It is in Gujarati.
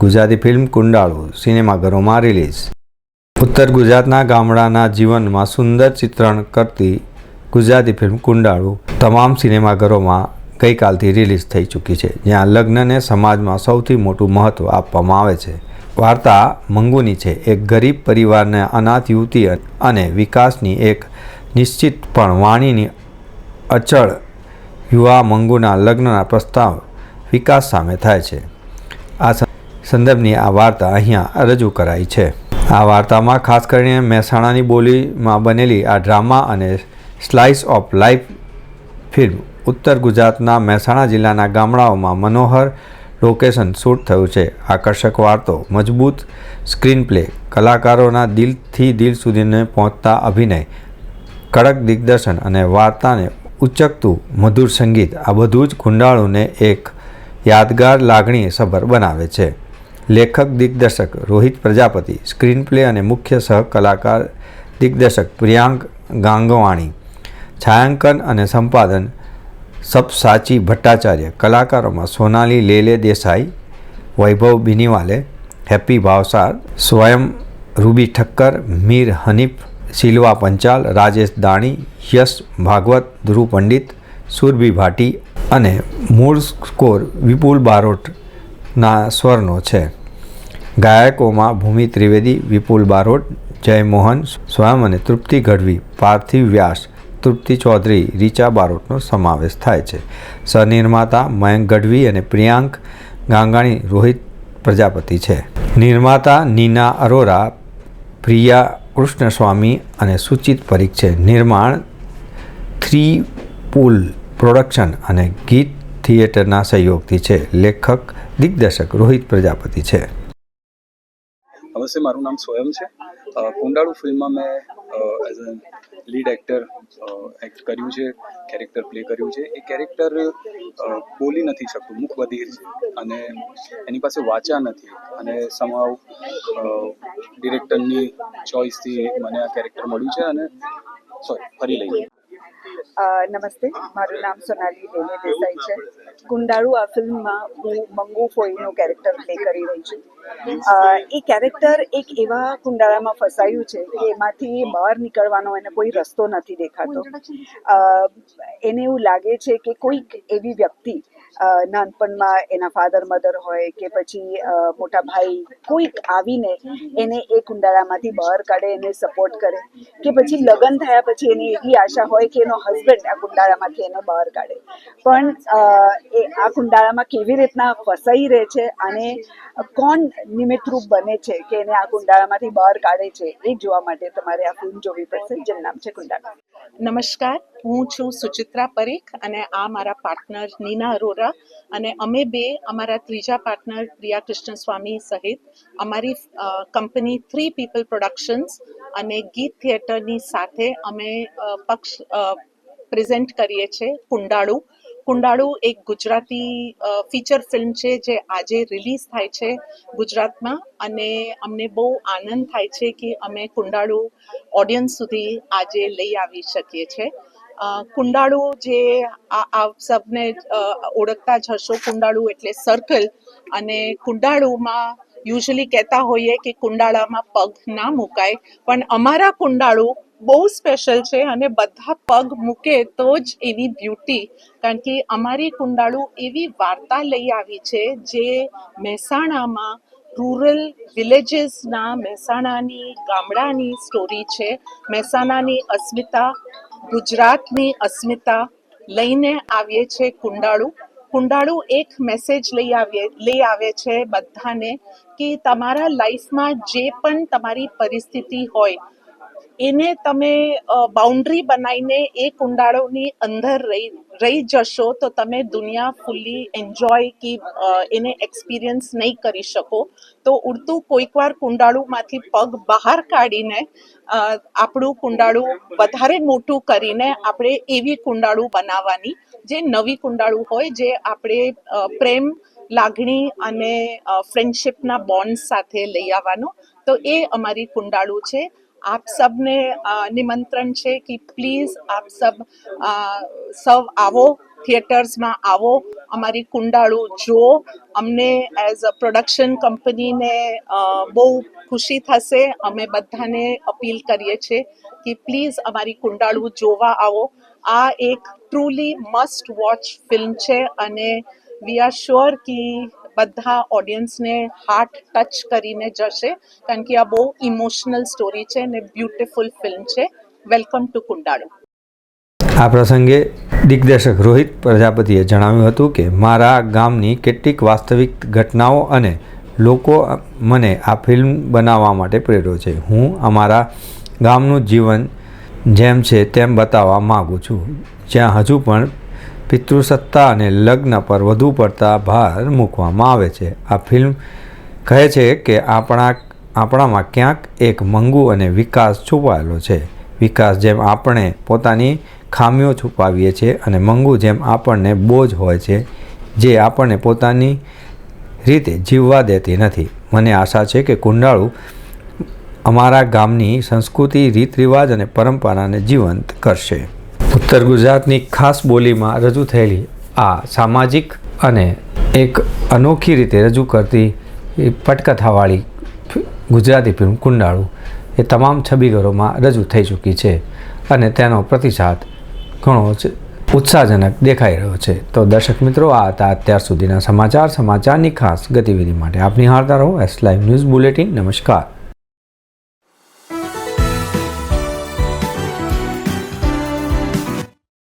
ગુજરાતી ફિલ્મ કુંડાળુ સિનેમાઘરોમાં રિલીઝ. ઉત્તર ગુજરાતના ગામડાના જીવનમાં સુંદર ચિત્રણ કરતી ગુજરાતી ફિલ્મ કુંડાળુ તમામ સિનેમાઘરોમાં ગઈકાલથી રિલીઝ થઈ ચૂકી છે, જ્યાં લગ્નને સમાજમાં સૌથી મોટું મહત્ત્વ આપવામાં આવે છે. વાર્તા મંગુની છે, એક ગરીબ પરિવારને અનાથ યુવતી અને વિકાસની એક નિશ્ચિત પણ વાણીની અચળ યુવા મંગુના લગ્નના પ્રસ્તાવ વિકાસ સામે થાય છે. આ સંદર્ભની આ વાર્તા અહીંયા રજૂ કરાઈ છે. આ વાર્તામાં ખાસ કરીને મહેસાણાની બોલીમાં બનેલી આ ડ્રામા અને સ્લાઇસ ઓફ લાઈફ ફિલ્મ ઉત્તર ગુજરાતના મહેસાણા જિલ્લાના ગામડાઓમાં મનોહર લોકેશન શૂટ થયું છે. આકર્ષક વાર્તો, મજબૂત સ્ક્રીન પ્લે કલાકારોના દિલથી દિલ સુધીને પહોંચતા અભિનય, કડક દિગ્દર્શન અને વાર્તાને ઉચકતું મધુર સંગીત આ બધું જ કુંડાળુને એક યાદગાર લાગણી સભર બનાવે છે. લેખક, દિગ્દર્શક, રોહિત પ્રજાપતિ સ્ક્રીન પ્લે અને મુખ્ય સહકલાકાર દિગ્દર્શક પ્રિયાંક ગાંગવાણી, છાયાંકન અને સંપાદન, સપસાચી ભટ્ટાચાર્ય, કલાકારોમાં સોનાલી લેલે દેસાઈ, વૈભવ બિનીવાલે હેપી ભાવસાર, સ્વયં રૂબી ઠક્કર, મીર હનીફ, શિલવા પંચાલ, રાજેશ દાણી, યશ ભાગવત, ધ્રુવ પંડિત, સુરભી ભાટી અને મૂળ સ્કોર વિપુલ બારોટના સ્વરનો છે. ગાયકોમાં ભૂમિ ત્રિવેદી, વિપુલ બારોટ, જયમોહન સ્વયં અને તૃપ્તિ ગઢવી, પાર્થિવ વ્યાસ, તૃપ્તિ ચૌધરી, રીચા બારોટનો સમાવેશ થાય છે. સહનિર્માતા મયંક ગઢવી અને પ્રિયાંક ગાંગાણી રોહિત પ્રજાપતિ છે. નિર્માતા નીના અરોરા, પ્રિયા કૃષ્ણસ્વામી અને સુચિત પરીખ છે. નિર્માણ થ્રી પુલ પ્રોડક્શન અને ગીત થિયેટરના સહયોગથી છે. લેખક, દિગ્દર્શક રોહિત પ્રજાપતિ છે. નમસ્તે મારું નામ સ્વયં છે. કુંડાળુ ફિલ્મમાં મેં as a lead actor act કર્યું છે કેરેક્ટર પ્લે કર્યું છે. એ કેરેક્ટર બોલી નથી શકતું, મુખ બધિર છે. અને એની પાસે વાચા નથી. અને સમાવ ડિરેક્ટરની ચોઇસથી મને આ કેરેક્ટર મળ્યું છે અને સોરી ફરી લઈએ નમસ્તે. મારું નામ સોનાલી દેવી દેસાઈ છે. કુંડાળુ આ ફિલ્મમાં હું મંગુ ફોઈનું કેરેક્ટર પ્લે કરી રહી છું. એ કેરેક્ટર એક એવા કુંડાળામાં ફસાયું છે કે એમાંથી બહાર નીકળવાનો એને કોઈ રસ્તો નથી દેખાતો. એને એવું લાગે છે કે કોઈક એવી વ્યક્તિ નાનપણમાં એના ફાધર મધર હોય કે પછી મોટા ભાઈ કોઈક આવીને એને એ કુંડાળામાંથી બહાર કાઢે, એને સપોર્ટ કરે કે પછી લગ્ન થયા પછી એની એવી આશા હોય કે એનો હસબન્ડ આ કુંડાળામાંથી એને બહાર કાઢે. પણ એ આ કુંડાળામાં કેવી રીતના ફસાઈ રહે છે અને કોણ નિમિત્તરૂપ બને છે કે એને આ કુંડાળામાંથી બહાર કાઢે છે એ જોવા માટે તમારે આ ફિલ્મ જોવી પડશે, જેનું નામ છે કુંડાળા. નમસ્કાર, હું છું સુચિત્રા પરીખ અને આ મારા પાર્ટનર નીના અરોરા અને અમે બે અમારા ત્રીજા પાર્ટનર પ્રિયા કૃષ્ણ સ્વામી સહિત અમારી કંપની થ્રી પીપલ પ્રોડક્શન્સ અને ગીત થિયેટરની સાથે અમે પક્ષ પ્રેઝન્ટ કરીએ છીએ કુંડાળુ. કુંડાળુ એક ગુજરાતી ફીચર ફિલ્મ છે જે આજે રિલીઝ થાય છે ગુજરાતમાં અને અમને બહુ આનંદ થાય છે કે અમે કુંડાળુ ઓડિયન્સ સુધી આજે લઈ આવી શકીએ છીએ. કુંડાળુ જે આપ સબને ઓળખતા જ હશો. કુંડાળુ એટલે સર્કલ અને કુંડાળુમાં યુઝલી કહેતા હોઈએ કે કુંડાળામાં પગ ના મુકાય. પણ અમારા કુંડાળુ બહુ સ્પેશિયલ છે અને બધા પગ મૂકે તો જ એવી બ્યુટી કારણ કે અમારી કુંડાળુ એવી વાર્તા લઈ આવી છે જે મહેસાણામાં રૂરલ વિલેજીસના મહેસાણાની ગામડાની સ્ટોરી છે. મહેસાણાની અસ્મિતા ગુજરાતની અસ્મિતા લઈને આવીએ છે કુંડાળુ. કુંડાળુ એક મેસેજ લઈ આવીએ, લઈ આવે છે બધાને કે તમારા લાઈફમાં જે પણ તમારી પરિસ્થિતિ હોય એને તમે બાઉન્ડ્રી બનાવીને એ કુંડાળોની અંદર રહી રહી જશો તો તમે દુનિયા ફૂલ્લી એન્જોય કે એને એક્સપિરિયન્સ નહીં કરી શકો. તો ઉડતું કોઈક વાર કુંડાળુમાંથી પગ બહાર કાઢીને આપણું કુંડાળું વધારે મોટું કરીને આપણે એવી કુંડાળું બનાવવાની, જે નવી કુંડાળું હોય, જે આપણે પ્રેમ, લાગણી અને ફ્રેન્ડશિપના બોન્ડ સાથે લઈ આવવાનો. તો એ અમારી કુંડાળું છે. આપ સબને નિમંત્રણ છે કે પ્લીઝ આપ સબ સૌ આવો થિયેટર્સમાં આવો અમારી કુંડાળુ જુઓ અમને એઝ અ પ્રોડક્શન કંપનીને બહુ ખુશી થશે અમે બધાને અપીલ કરીએ છીએ કે પ્લીઝ અમારી કુંડાળુ જોવા આવો આ એક ટ્રુલી મસ્ટ વોચ ફિલ્મ છે અને વી આર શ્યોર કે બધા ઓડિયન્સને હાર્ટ ટચ કરીને જશે, કારણ કે આ બહુ ઇમોશનલ સ્ટોરી છે અને બ્યુટિફુલ ફિલ્મ છે. વેલકમ ટુ કુંડાળુ આ પ્રસંગે દિગ્દર્શક રોહિત પ્રજાપતિએ જણાવ્યું હતું કે, મારા ગામની કેટલીક વાસ્તવિક ઘટનાઓ અને લોકો મને આ ફિલ્મ બનાવવા માટે પ્રેર્યો છે. હું અમારા ગામનું જીવન જેમ છે તેમ બતાવવા માગું છું. જ્યાં હજુ પણ પિતૃસત્તા અને લગ્ન પર વધુ પડતા ભાર મૂકવામાં આવે છે. આ ફિલ્મ કહે છે કે આપણા આપણામાં ક્યાંક એક મંગુ અને વિકાસ છુપાયેલો છે. વિકાસ જેમ આપણે પોતાની ખામીઓ છુપાવીએ છીએ અને મંગુ જેમ આપણને બોજ હોય છે, જે આપણને પોતાની રીતે જીવવા દેતી નથી. મને આશા છે કે કુંડાળુ અમારા ગામની સંસ્કૃતિ રીત રિવાજ અને પરંપરાને જીવંત કરશે. ઉત્તર ગુજરાતની ખાસ બોલીમાં રજૂ થયેલી આ સામાજિક અને એક અનોખી રીતે રજૂ કરતી પટકથાવાળી ગુજરાતી ફિલ્મ કુંડાળુ એ તમામ છબીઘરોમાં રજૂ થઈ ચૂકી છે અને તેનો પ્રતિસાદ ઘણો જ ઉત્સાહજનક દેખાઈ રહ્યો છે. તો દર્શક મિત્રો, આ હતા અત્યાર સુધીના સમાચાર. સમાચારની ખાસ ગતિવિધિ માટે આપ નિહાળતા રહો. એસ લાઈવ ન્યૂઝ બુલેટિન નમસ્કાર.